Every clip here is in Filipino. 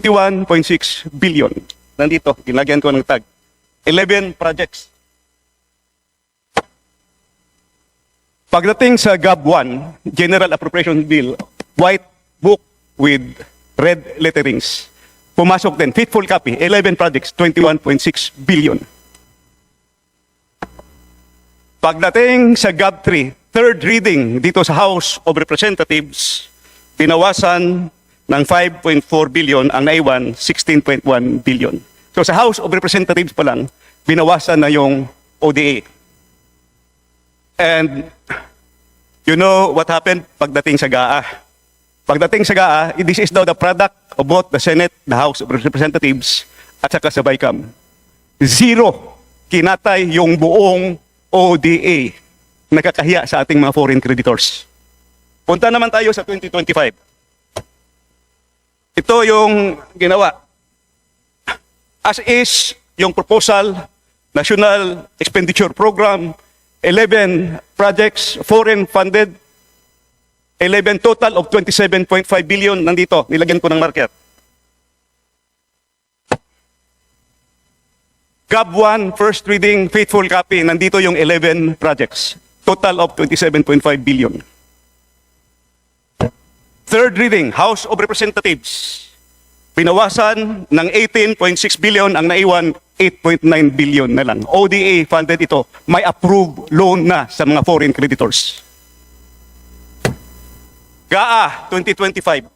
21.6 billion. Nandito, ginagyan ko ng tag. 11 projects. Pagdating sa GAB 1, General Appropriation Bill, white book with red letterings. Pumasok din, faithful copy, 11 projects, 21.6 billion. Pagdating sa GAB 3, third reading dito sa House of Representatives, binawasan ng 5.4 billion ang naiwan 16.1 billion. So sa House of Representatives pa lang, binawasan na yung ODA. And you know what happened pagdating sa GAA? Pagdating sa GAA, this is now the product of both the Senate, the House of Representatives, at saka sa BICAM. Zero kinatay yung buong ODA nakakahiya sa ating mga foreign creditors. Punta naman tayo sa 2025. Ito yung ginawa. As is, yung proposal, National Expenditure Program, 11 projects, foreign funded, 11 total of 27.5 billion nandito. Nilagyan ko ng marker. GAB 1, first reading, faithful copy, nandito yung 11 projects. Total of 27.5 billion. Third reading, House of Representatives. Pinawasan ng 18.6 billion ang naiwan 8.9 billion na lang. ODA funded ito. May approved loan na sa mga foreign creditors. GAA 2025.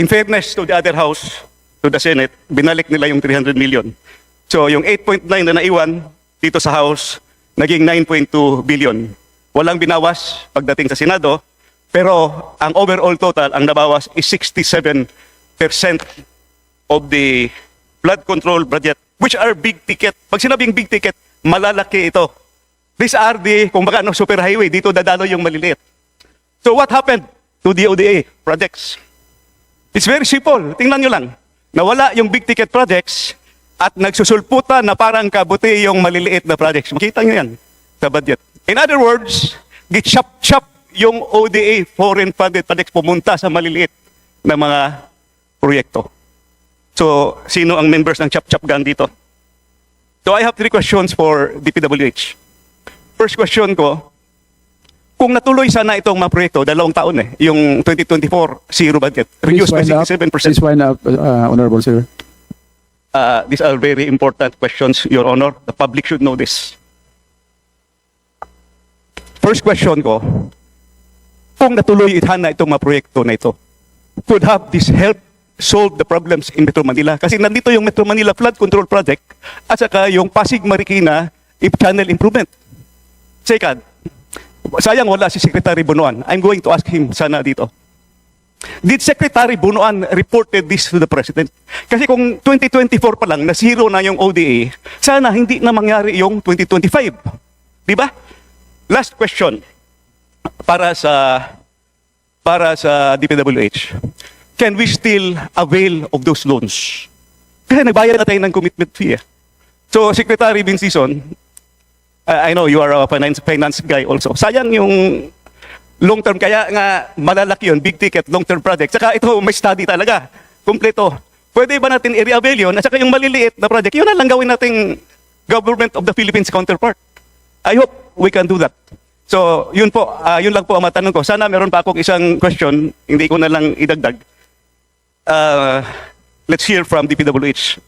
In fairness to the other house, to the Senate, binalik nila yung 300 million. So yung 8.9 na naiwan dito sa House, naging 9.2 billion. Walang binawas pagdating sa Senado, pero ang overall total, ang nabawas is 67% of the flood control budget, which are big ticket. Pag sinabing big ticket, malalaki ito. These are the, kung baka ano, super highway, dito dadalo yung maliliit. So what happened to the ODA projects? It's very simple. Tingnan nyo lang. Nawala yung big ticket projects at nagsusulputan na parang kabuti yung maliliit na projects. Makita nyo yan sa budget. In other words, gichap-chap yung ODA foreign funded projects pumunta sa maliliit na mga proyekto. So, sino ang members ng chap-chap gang dito? So, I have three questions for DPWH. First question ko, kung natuloy sana itong mga proyekto, dalawang taon eh, yung 2024 zero budget, reduced by wind up. 67%. Please wind up, uh, Honorable Sir. Uh, these are very important questions, Your Honor. The public should know this. First question ko, kung natuloy ithan na itong mga proyekto na ito, could have this help solve the problems in Metro Manila? Kasi nandito yung Metro Manila Flood Control Project at saka yung Pasig Marikina if channel improvement. Second, sayang wala si Secretary Bunuan. I'm going to ask him sana dito. Did Secretary Bunuan reported this to the President? Kasi kung 2024 pa lang, na zero na yung ODA, sana hindi na mangyari yung 2025. Di ba? Last question para sa para sa DPWH. Can we still avail of those loans? Kasi nagbayad na tayo ng commitment fee. eh. So, Secretary Vincison, I I know you are a finance finance guy also. Sayang yung long term kaya nga malalaki yun, big ticket, long term project. Saka ito may study talaga. Kompleto. Pwede ba natin i-avail yun? At saka yung maliliit na project, yun na lang gawin nating government of the Philippines counterpart. I hope we can do that. So, yun po, ah, yun lang po ang matanong ko. Sana meron pa akong isang question, hindi ko na lang idagdag. Uh, let's hear from DPWH.